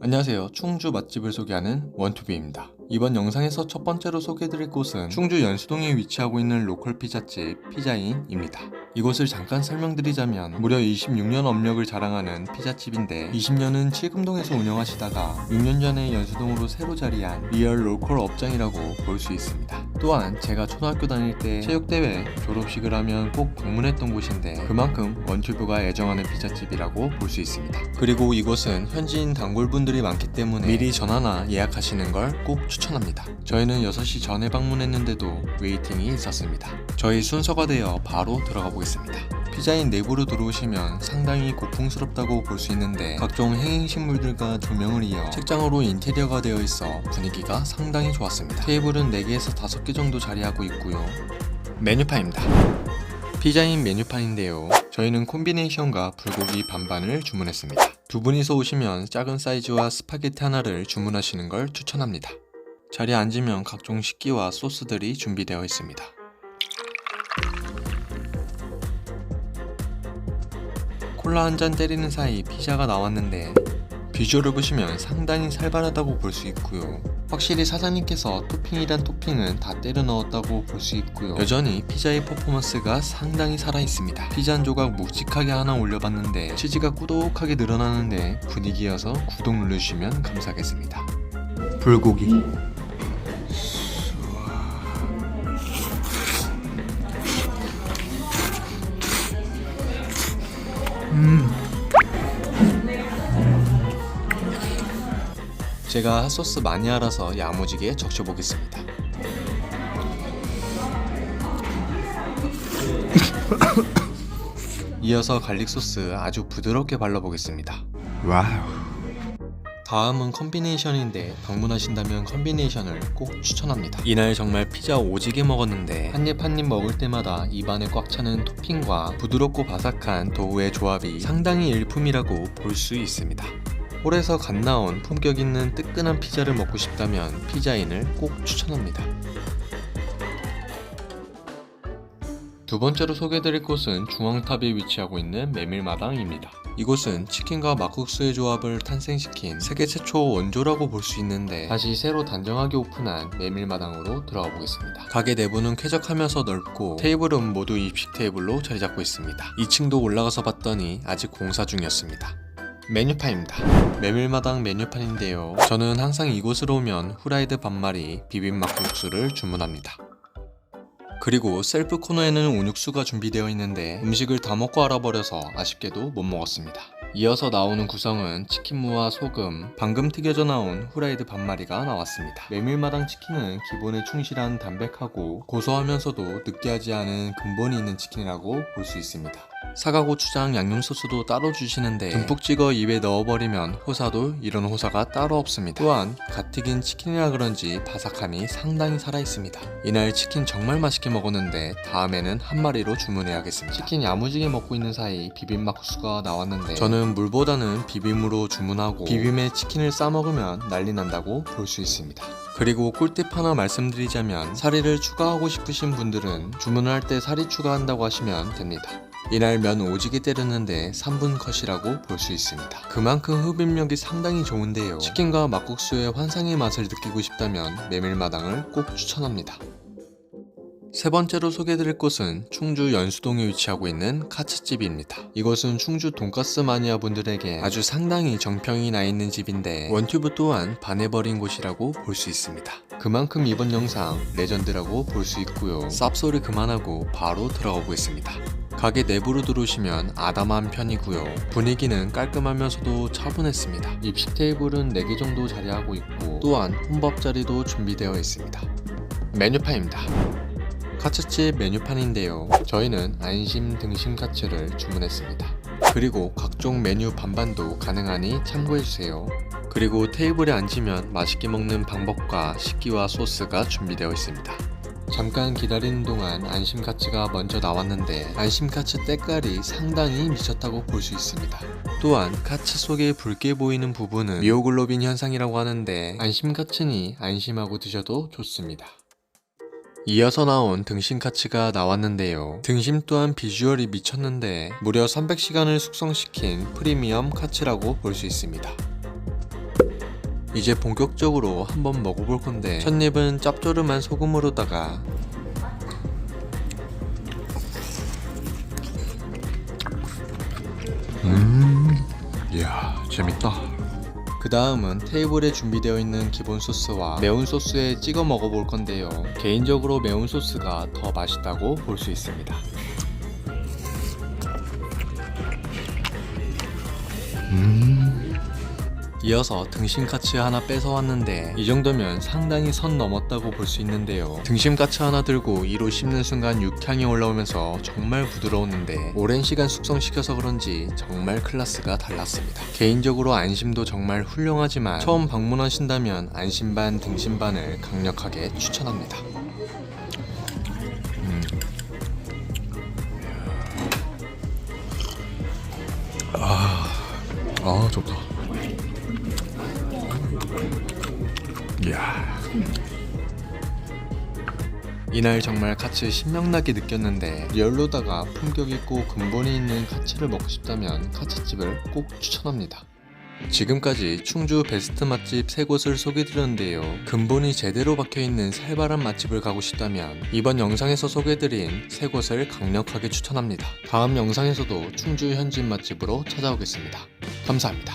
안녕하세요. 충주 맛집을 소개하는 원투비입니다. 이번 영상에서 첫 번째로 소개해드릴 곳은 충주 연수동에 위치하고 있는 로컬 피자집 피자인입니다. 이곳을 잠깐 설명드리자면 무려 26년 업력을 자랑하는 피자집인데 20년은 칠금동에서 운영하시다가 6년 전에 연수동으로 새로 자리한 리얼 로컬 업장이라고 볼 수 있습니다. 또한 제가 초등학교 다닐 때 체육대회 졸업식을 하면 꼭 방문했던 곳인데 그만큼 원튜브가 애정하는 피자집이라고 볼 수 있습니다. 그리고 이곳은 현지인 단골분들이 많기 때문에 미리 전화나 예약하시는 걸 꼭 추천합니다. 저희는 6시 전에 방문했는데도 웨이팅이 있었습니다. 저희 순서가 되어 바로 들어가 보겠습니다. 피자인 내부로 들어오시면 상당히 고풍스럽다고 볼 수 있는데 각종 행행식물들과 조명을 이어 책장으로 인테리어가 되어 있어 분위기가 상당히 좋았습니다. 테이블은 4개에서 5개 정도 자리하고 있고요. 메뉴판입니다. 피자인 메뉴판인데요. 저희는 콤비네이션과 불고기 반반을 주문했습니다. 두 분이서 오시면 작은 사이즈와 스파게티 하나를 주문하시는 걸 추천합니다. 자리에 앉으면 각종 식기와 소스들이 준비되어 있습니다. 콜라 한 잔 때리는 사이 피자가 나왔는데 비주얼을 보시면 상당히 살벌하다고 볼 수 있고요. 확실히 사장님께서 토핑이란 토핑은 다 때려 넣었다고 볼 수 있고요. 여전히 피자의 퍼포먼스가 상당히 살아 있습니다. 피자 한 조각 묵직하게 하나 올려봤는데 치즈가 꾸덕하게 늘어나는데 분위기여서 구독 눌러주시면 감사하겠습니다. 불고기. 제가 핫소스 많이 알아서 야무지게 적셔보겠습니다. 이어서 갈릭 소스 아주 부드럽게 발라보겠습니다. 와우. 다음은 컨비네이션인데 방문하신다면 컨비네이션을 꼭 추천합니다. 이날 정말 피자 오지게 먹었는데 한 입 한 입 먹을 때마다 입안에 꽉 차는 토핑과 부드럽고 바삭한 도우의 조합이 상당히 일품이라고 볼 수 있습니다. 홀에서 갓 나온 품격 있는 뜨끈한 피자를 먹고 싶다면 피자인을 꼭 추천합니다. 두 번째로 소개해드릴 곳은 중앙탑에 위치하고 있는 메밀마당입니다. 이곳은 치킨과 막국수의 조합을 탄생시킨 세계 최초 원조라고 볼 수 있는데 다시 새로 단정하게 오픈한 메밀마당으로 들어가 보겠습니다. 가게 내부는 쾌적하면서 넓고 테이블은 모두 입식 테이블로 자리 잡고 있습니다. 2층도 올라가서 봤더니 아직 공사 중이었습니다. 메뉴판입니다. 메밀마당 메뉴판인데요. 저는 항상 이곳으로 오면 후라이드 반마리 비빔막국수를 주문합니다. 그리고 셀프 코너에는 온육수가 준비되어 있는데 음식을 다 먹고 알아버려서 아쉽게도 못 먹었습니다. 이어서 나오는 구성은 치킨무와 소금, 방금 튀겨져 나온 후라이드 반마리가 나왔습니다. 메밀마당 치킨은 기본에 충실한 담백하고 고소하면서도 느끼하지 않은 근본이 있는 치킨이라고 볼 수 있습니다. 사과 고추장 양념 소스도 따로 주시는데 듬뿍 찍어 입에 넣어버리면 호사도 이런 호사가 따로 없습니다. 또한 갓 튀긴 치킨이라 그런지 바삭함이 상당히 살아있습니다. 이날 치킨 정말 맛있게 먹었는데 다음에는 한 마리로 주문해야겠습니다. 치킨 야무지게 먹고 있는 사이 비빔막국수가 나왔는데 저는 물보다는 비빔으로 주문하고 비빔에 치킨을 싸 먹으면 난리 난다고 볼 수 있습니다. 그리고 꿀팁 하나 말씀드리자면 사리를 추가하고 싶으신 분들은 주문을 할때 사리 추가한다고 하시면 됩니다. 이날 면 오지게 때렸는데 3분 컷이라고 볼 수 있습니다. 그만큼 흡입력이 상당히 좋은데요. 치킨과 막국수의 환상의 맛을 느끼고 싶다면 메밀마당을 꼭 추천합니다. 세 번째로 소개해드릴 곳은 충주 연수동에 위치하고 있는 카츠집입니다. 이곳은 충주 돈가스 마니아 분들에게 아주 상당히 정평이 나 있는 집인데 원튜브 또한 반해버린 곳이라고 볼 수 있습니다. 그만큼 이번 영상 레전드라고 볼 수 있고요. 쌉소리 그만하고 바로 들어가 보겠습니다. 가게 내부로 들어오시면 아담한 편이고요. 분위기는 깔끔하면서도 차분했습니다. 입식 테이블은 4개 정도 자리하고 있고 또한 혼밥 자리도 준비되어 있습니다. 메뉴판입니다. 카츠집 메뉴판인데요. 저희는 안심 등심 카츠를 주문했습니다. 그리고 각종 메뉴 반반도 가능하니 참고해주세요. 그리고 테이블에 앉으면 맛있게 먹는 방법과 식기와 소스가 준비되어 있습니다. 잠깐 기다리는 동안 안심 카츠가 먼저 나왔는데 안심 카츠 때깔이 상당히 미쳤다고 볼 수 있습니다. 또한 카츠 속에 붉게 보이는 부분은 미오글로빈 현상이라고 하는데 안심 카츠니 안심하고 드셔도 좋습니다. 이어서 나온 등심 카츠가 나왔는데요. 등심 또한 비주얼이 미쳤는데 무려 300시간을 숙성시킨 프리미엄 카츠라고 볼 수 있습니다. 이제 본격적으로 한번 먹어볼 건데 첫 입은 짭조름한 소금으로다가 음, 이야 재밌다. 그 다음은 테이블에 준비되어 있는 기본 소스와 매운 소스에 찍어 먹어볼 건데요. 개인적으로 매운 소스가 더 맛있다고 볼 수 있습니다. 이어서 등심카츠 하나 뺏어왔는데 이 정도면 상당히 선 넘었다고 볼 수 있는데요. 등심카츠 하나 들고 이로 씹는 순간 육향이 올라오면서 정말 부드러웠는데 오랜 시간 숙성시켜서 그런지 정말 클래스가 달랐습니다. 개인적으로 안심도 정말 훌륭하지만 처음 방문하신다면 안심 반 등심 반을 강력하게 추천합니다. 음. 아, 아 좋다 이야. 이날 정말 카츠 신명나게 느꼈는데 리얼로다가 품격 있고 근본이 있는 카츠를 먹고 싶다면 카츠집을 꼭 추천합니다. 지금까지 충주 베스트 맛집 세 곳을 소개드렸는데요. 근본이 제대로 박혀있는 살벌한 맛집을 가고 싶다면 이번 영상에서 소개드린 세 곳을 강력하게 추천합니다. 다음 영상에서도 충주 현지 맛집으로 찾아오겠습니다. 감사합니다.